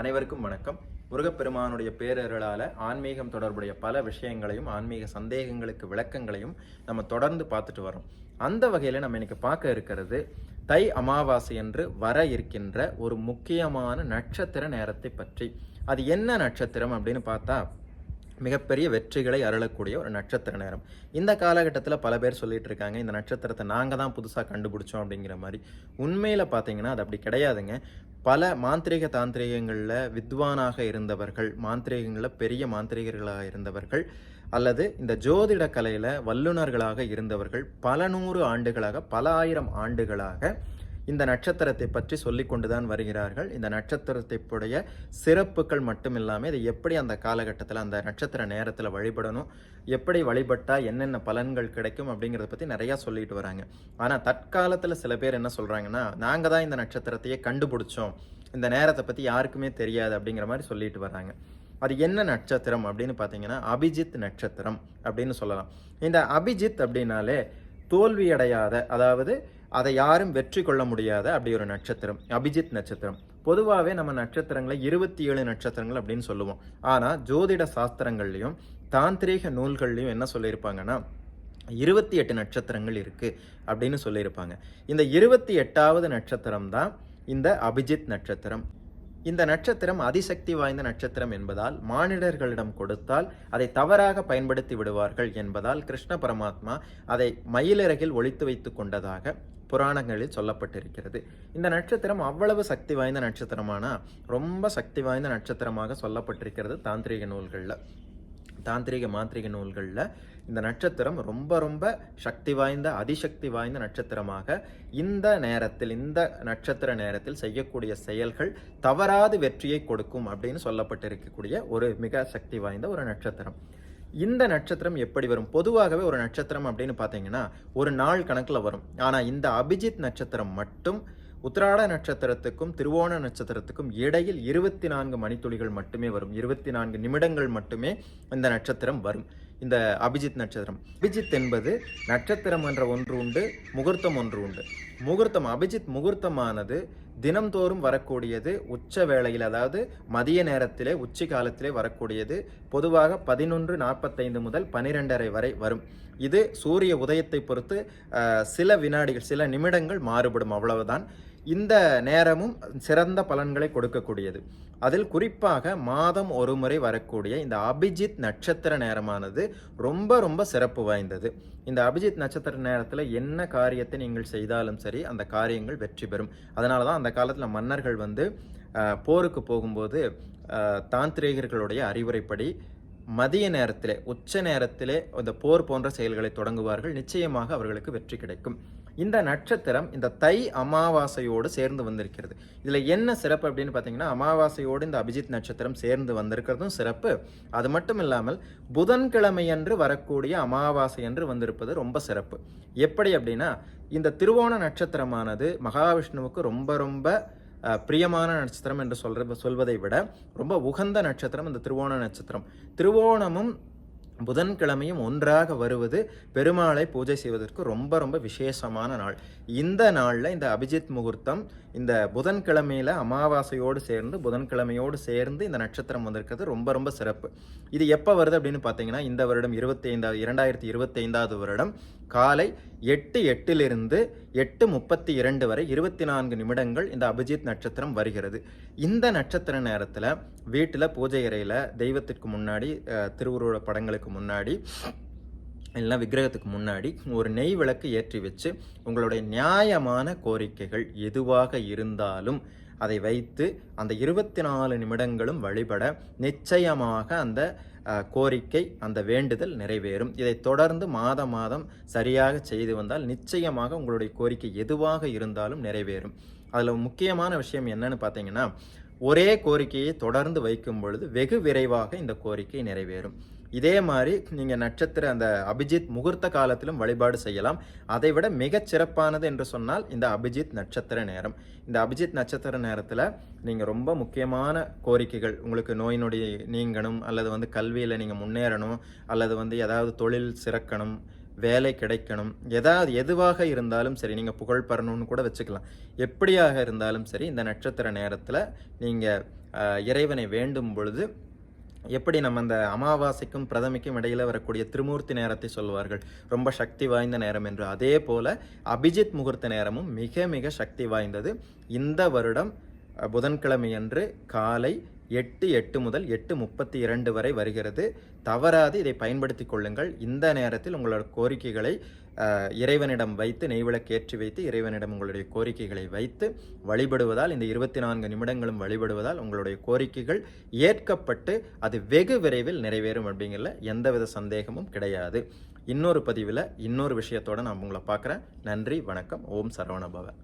அனைவருக்கும் வணக்கம். முருகப்பெருமானுடைய பேரருளால் ஆன்மீகம் தொடர்புடைய பல விஷயங்களையும் ஆன்மீக சந்தேகங்களுக்கு விளக்கங்களையும் நம்ம தொடர்ந்து பார்த்துட்டு வரோம் அந்த வகையில் நம்ம இன்னைக்கு பார்க்க இருக்கிறது தை அமாவாசை என்று வர இருக்கின்ற ஒரு முக்கியமான நட்சத்திர நேரத்தை பற்றி. அது என்ன நட்சத்திரம் அப்படின்னு பார்த்தா மிகப்பெரிய வெற்றிகளை அருளக்கூடிய ஒரு நட்சத்திர நேரம். இந்த காலகட்டத்தில் பல பேர் சொல்லிட்டு இருக்காங்க இந்த நட்சத்திரத்தை நாங்கள் தான் புதுசாக கண்டுபிடிச்சோம் அப்படிங்கிற மாதிரி. உண்மையில் பார்த்தீங்கன்னா அது அப்படி கிடையாதுங்க. பல மாந்திரீக தாந்திரிகங்களில் வித்வானாக இருந்தவர்கள் மாந்திரிகங்களில் பெரிய மாந்திரிகர்களாக இருந்தவர்கள் அல்லது இந்த ஜோதிட கலையில் வல்லுநர்களாக இருந்தவர்கள் பல நூறு ஆண்டுகளாக பல ஆயிரம் ஆண்டுகளாக இந்த நட்சத்திரத்தை பற்றி சொல்லி கொண்டுதான் வருகிறார்கள். இந்த நட்சத்திரத்தைப்புடைய சிறப்புகள் மட்டும் இல்லாமல் இதை எப்படி அந்த காலகட்டத்தில் அந்த நட்சத்திர நேரத்தில் வழிபடணும் எப்படி வழிபட்டால் என்னென்ன பலன்கள் கிடைக்கும் அப்படிங்கிறத பற்றி நிறையா சொல்லிட்டு வராங்க. ஆனால் தற்காலத்தில் சில பேர் என்ன சொல்கிறாங்கன்னா நாங்கள் தான் இந்த நட்சத்திரத்தையே கண்டுபிடிச்சோம். இந்த நேரத்தை பற்றி யாருக்குமே தெரியாது அப்படிங்கிற மாதிரி சொல்லிட்டு வராங்க. அது என்ன நட்சத்திரம் அப்படின்னு பார்த்தீங்கன்னா அபிஜித் நட்சத்திரம் அப்படின்னு சொல்லலாம். இந்த அபிஜித் அப்படின்னாலே தோல்வியடையாத அதாவது அதை யாரும் வெற்றி கொள்ள முடியாத அப்படி ஒரு நட்சத்திரம் அபிஜித் நட்சத்திரம். பொதுவாகவே நம்ம நட்சத்திரங்களை இருபத்தி ஏழு நட்சத்திரங்கள் அப்படின்னு சொல்லுவோம். ஆனால் ஜோதிட சாஸ்திரங்கள்லையும் தாந்திரீக நூல்கள்லையும் என்ன சொல்லியிருப்பாங்கன்னா இருபத்தி எட்டு நட்சத்திரங்கள் இருக்குது அப்படின்னு சொல்லியிருப்பாங்க. இந்த இருபத்தி எட்டாவது நட்சத்திரம் தான் இந்த அபிஜித் நட்சத்திரம். இந்த நட்சத்திரம் அதிசக்தி வாய்ந்த நட்சத்திரம் என்பதால் மானிடர்களிடம் கொடுத்தால் அதை தவறாக பயன்படுத்தி விடுவார்கள் என்பதால் கிருஷ்ண பரமாத்மா அதை மயிலிறகில் ஒழித்து வைத்து கொண்டதாக புராணங்களில் சொல்லப்பட்டிருக்கிறது. இந்த நட்சத்திரம் அவ்வளவு சக்தி வாய்ந்த நட்சத்திரமானா ரொம்ப சக்தி வாய்ந்த நட்சத்திரமாக சொல்லப்பட்டிருக்கிறது தாந்திரிக நூல்களில். தாந்திரிக மாந்திரிக நூல்களில் இந்த நட்சத்திரம் ரொம்ப ரொம்ப சக்தி வாய்ந்த அதிசக்தி வாய்ந்த நட்சத்திரமாக இந்த நேரத்தில் இந்த நட்சத்திர நேரத்தில் செய்யக்கூடிய செயல்கள் தவறாது வெற்றியை கொடுக்கும் அப்படின்னு சொல்லப்பட்டிருக்கக்கூடிய ஒரு மிக சக்தி வாய்ந்த ஒரு நட்சத்திரம். இந்த நட்சத்திரம் எப்படி வரும்? பொதுவாகவே ஒரு நட்சத்திரம் அப்படின்னு பார்த்தீங்கன்னா ஒரு நாள் கணக்கில் வரும். ஆனால் இந்த அபிஜித் நட்சத்திரம் மட்டும் உத்திராட நட்சத்திரத்துக்கும் திருவோண நட்சத்திரத்துக்கும் இடையில் இருபத்தி நான்கு மணித்துளிகள் மட்டுமே வரும். இருபத்தி நான்கு நிமிடங்கள் மட்டுமே இந்த நட்சத்திரம் வரும். இந்த அபிஜித் நட்சத்திரம். அபிஜித் என்பது நட்சத்திரம் என்ற ஒன்று உண்டு முகூர்த்தம் ஒன்று உண்டு. முகூர்த்தம் அபிஜித் முகூர்த்தமானது தினம்தோறும் வரக்கூடியது உச்ச வேளையில் அதாவது மதிய நேரத்திலே உச்சி காலத்திலே வரக்கூடியது. பொதுவாக பதினொன்று நாற்பத்தைந்து முதல் பனிரெண்டரை வரை வரும். இது சூரிய உதயத்தை பொறுத்து சில வினாடிகள் சில நிமிடங்கள் மாறுபடும். அவ்வளவுதான். இந்த நேரமும் சிறந்த பலன்களை கொடுக்கக்கூடியது. அதில் குறிப்பாக மாதம் ஒரு முறை வரக்கூடிய இந்த அபிஜித் நட்சத்திர நேரமானது ரொம்ப ரொம்ப சிறப்பு வாய்ந்தது. இந்த அபிஜித் நட்சத்திர நேரத்தில் என்ன காரியத்தை நீங்கள் செய்தாலும் சரி அந்த காரியங்கள் வெற்றி பெறும். அதனால தான் அந்த காலத்தில் மன்னர்கள் வந்து போருக்கு போகும்போது தாந்திரிகர்களுடைய அறிவுரைப்படி மதிய நேரத்திலே உச்ச நேரத்திலே அந்த போர் போன்ற செயல்களை தொடங்குவார்கள். நிச்சயமாக அவர்களுக்கு வெற்றி கிடைக்கும். இந்த நட்சத்திரம் இந்த தை அமாவாசையோடு சேர்ந்து வந்திருக்கிறது. இதில் என்ன சிறப்பு அப்படின்னு பார்த்தீங்கன்னா அமாவாசையோடு இந்த அபிஜித் நட்சத்திரம் சேர்ந்து வந்திருக்கிறதும் சிறப்பு. அது மட்டும் இல்லாமல் புதன்கிழமையன்று வரக்கூடிய அமாவாசை என்று வந்திருப்பது ரொம்ப சிறப்பு. எப்படி அப்படின்னா இந்த திருவோண நட்சத்திரமானது மகாவிஷ்ணுவுக்கு ரொம்ப ரொம்ப பிரியமான நட்சத்திரம் என்று சொல்ற சொல்வதை விட ரொம்ப உகந்த நட்சத்திரம் இந்த திருவோண நட்சத்திரம். திருவோணமும் புதன்கிழமையும் ஒன்றாக வருவது பெருமாளை பூஜை செய்வதற்கு ரொம்ப ரொம்ப விசேஷமான நாள். இந்த நாளில் இந்த அபிஜித் முகூர்த்தம் இந்த புதன்கிழமையில் அமாவாசையோடு சேர்ந்து புதன்கிழமையோடு சேர்ந்து இந்த நட்சத்திரம் வந்திருக்கிறது. ரொம்ப ரொம்ப சிறப்பு. இது எப்போ வருது அப்படின்னு பார்த்தீங்கன்னா இந்த வருடம் இருபத்தி ஐந்தாவது இரண்டாயிரத்தி இருபத்தைந்தாவது வருடம் காலை எட்டு எட்டிலிருந்து எட்டு முப்பத்தி இரண்டு வரை இருபத்தி நான்கு நிமிடங்கள் இந்த அபிஜித் நட்சத்திரம் வருகிறது. இந்த நட்சத்திர நேரத்தில் வீட்டில் பூஜை அறையில் தெய்வத்திற்கு முன்னாடி திருவுருவ படங்களுக்கு முன்னாடி இல்லைன்னா விக்கிரகத்துக்கு முன்னாடி ஒரு நெய் விளக்கு ஏற்றி வச்சு உங்களுடைய நியாயமான கோரிக்கைகள் எதுவாக இருந்தாலும் அதை வைத்து அந்த இருபத்தி நாலு நிமிடங்களும் வழிபட நிச்சயமாக அந்த கோரிக்கை அந்த வேண்டுதல் நிறைவேறும். இதை தொடர்ந்து மாதம் மாதம் சரியாக செய்து வந்தால் நிச்சயமாக உங்களுடைய கோரிக்கை எதுவாக இருந்தாலும் நிறைவேறும். அதில் முக்கியமான விஷயம் என்னன்னு பார்த்தீங்கன்னா ஒரே கோரிக்கையை தொடர்ந்து வைக்கும் பொழுது வெகு விரைவாக இந்த கோரிக்கை நிறைவேறும். இதே மாதிரி நீங்கள் நட்சத்திர அந்த அபிஜித் முகூர்த்த காலத்திலும் வழிபாடு செய்யலாம். அதை விட மிகச் சிறப்பானது என்று சொன்னால் இந்த அபிஜித் நட்சத்திர நேரம். இந்த அபிஜித் நட்சத்திர நேரத்தில் நீங்கள் ரொம்ப முக்கியமான கோரிக்கைகள் உங்களுக்கு நோய் நொடி நீங்கணும் அல்லது வந்து கல்வியில் நீங்கள் முன்னேறணும் அல்லது வந்து ஏதாவது தொழில் சிறக்கணும் வேலை கிடைக்கணும் எதாவது எதுவாக இருந்தாலும் சரி நீங்கள் புகழ் பெறணும்னு கூட வச்சுக்கலாம். எப்படியாக இருந்தாலும் சரி இந்த நட்சத்திர நேரத்தில் நீங்கள் இறைவனை வேண்டும் பொழுது எப்படி நம்ம அந்த அமாவாசைக்கும் பிரதமைக்கும் இடையில வரக்கூடிய திருமூர்த்தி நேரத்தை சொல்வார்கள் ரொம்ப சக்தி வாய்ந்த நேரம் என்று. அதே போல அபிஜித் முகூர்த்த நேரமும் மிக மிக சக்தி வாய்ந்தது. இந்த வருடம் புதன்கிழமையன்று காலை எட்டு எட்டு முதல் எட்டு முப்பத்தி இரண்டு வரை வருகிறது. தவறாது இதை பயன்படுத்தி கொள்ளுங்கள். இந்த நேரத்தில் உங்களோட கோரிக்கைகளை இறைவனிடம் வைத்து நெய்விளக்கு ஏற்றி வைத்து இறைவனிடம் உங்களுடைய கோரிக்கைகளை வைத்து வழிபடுவதால் இந்த இருபத்தி நான்கு நிமிடங்களும் வழிபடுவதால் உங்களுடைய கோரிக்கைகள் ஏற்கப்பட்டு அது வெகு விரைவில் நிறைவேறும் அப்படிங்கிறதுல எந்தவித சந்தேகமும் கிடையாது. இன்னொரு பதிவில் இன்னொரு விஷயத்தோட நான் உங்களை பார்க்குறேன். நன்றி வணக்கம். ஓம் சரவணபவன்